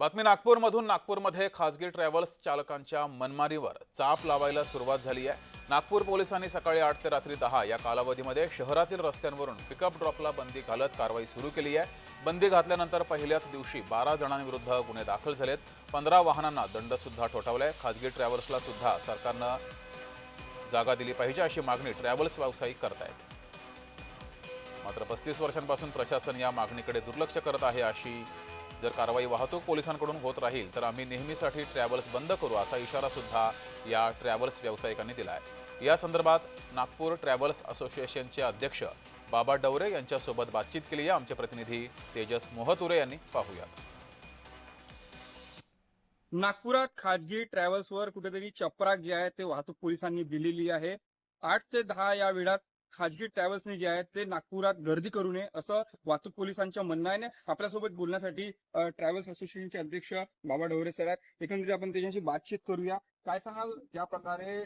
बातमी नागपूरमधून. नागपूरमध्ये खासगी ट्रॅव्हल्स चालकांच्या मनमारीवर चाप लावायला सुरुवात झाली आहे. नागपूर पोलिसांनी सकाळी आठ ते रात्री दहा या कालावधीमध्ये शहरातील रस्त्यांवरून पिकअप ड्रॉपला बंदी घालत कारवाई सुरू केली आहे. बंदी घातल्यानंतर पहिल्याच दिवशी बारा जणांविरुद्ध गुन्हे दाखल झालेत. पंधरा वाहनांना दंडसुद्धा ठोठावलाय. खासगी ट्रॅव्हल्सला सुद्धा सरकारनं जागा दिली पाहिजे अशी मागणी ट्रॅव्हल्स व्यावसायिक करतायत. मात्र पस्तीस वर्षांपासून प्रशासन या मागणीकडे दुर्लक्ष करत आहे अशी जर कारवाई वाहतूक पोलिसांकडून होत राहील तर आम्ही नेहमीसाठी ट्रॅव्हल्स बंद करू असा इशारा सुद्धा या ट्रॅव्हल्स व्यावसायिकांनी दिला आहे या संदर्भात नागपूर ट्रॅव्हल्स असोसिएशनचे अध्यक्ष बाबा डवरे यांच्यासोबत बातचीत केली आहे. आमचे प्रतिनिधी तेजस मोहतुरे यांनी पाहूयात. नागपुरात खाजगी ट्रॅव्हल्सवर कुठेतरी चपराक जे आहे ते वाहतूक पोलिसांनी दिलेली आहे. आठ ते दहा या वेळात खाजगी ट्रॅव्हल्सने जे आहे ते नागपुरात गर्दी करू नये असं वाहतूक पोलिसांच्या म्हणणं आहे आपल्यासोबत बोलण्यासाठी ट्रॅव्हल्स असोसिएशनचे अध्यक्ष बाबा ढवरे सर आहेत. एकंदरीत आपण त्याच्याशी बातचीत करूया. काय सांगाल? ज्या प्रकारे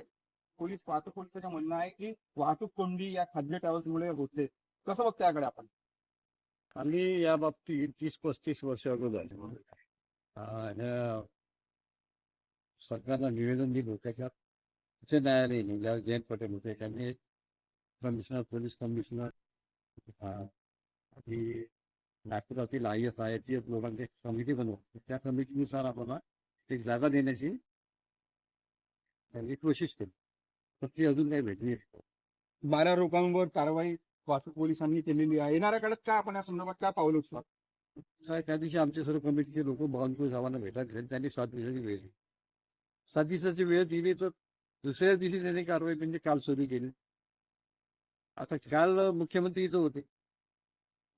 पोलीस वाहतूक पोलिसांचं म्हणणं आहे की वाहतूक कोंडी या खाजगी ट्रॅव्हल्समुळे होते. कसं बघतो याकडे आपण? आम्ही या बाबतीत तीस पस्तीस वर्ष अगोदर सरकारला निवेदन दिलं त्याच्यात उच्च न्यायालय जयंत पटेल होते त्यांनी कमिशनर पोलीस कमिशनर आणि नागपुरातील I S I T S लोकांची एक समिती बनवली त्या समितीनुसार आम्हाला एक जागा देण्याची त्यांनी कोशिश केली. पण ती अजून काही भेटली. बारा लोकांवर कारवाई वाहतूक पोलिसांनी केलेली आहे. येणाऱ्या काळात काय आपण या संदर्भात काय पावलं उचला असं आहे, त्या दिवशी आमचे सर्व कमिटीचे लोक बावनकुळ साहेबांना भेटायला गेले त्यांनी सात दिवसाची वेळ दिली. सात दिवसाची वेळ दिली तर दुसऱ्या दिवशी त्यांनी कारवाई म्हणजे काल सुरू केली. आता काल मुख्यमंत्री इथं होते.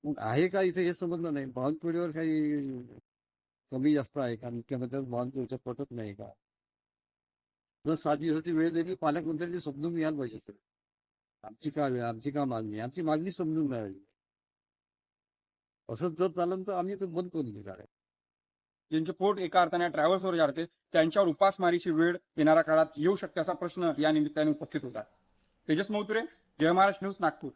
मग आहे का इथे हे समजलं नाही? बावनकुळीवर काही कमी जास्त आहे का? मुख्यमंत्री बावनकुळीचं पटत नाही का? जर सात दिवसाची वेळ दिली पालकमंत्र्यांनी समजून घ्यायला पाहिजे. आमची काय वेळ आमची का मागणी? आमची मागणी समजून घ्यावी. असंच जर चालेल तर आम्ही ते बंद करून घेणार आहे. ज्यांचे पोट एका अर्थाने ट्रॅव्हल्सवर जाते त्यांच्यावर उपासमारीची वेळ येणाऱ्या काळात येऊ शकते असा प्रश्न या निमित्ताने उपस्थित होता. तेजस मौतुरे जय महाराष्ट्र न्यूज नागपूर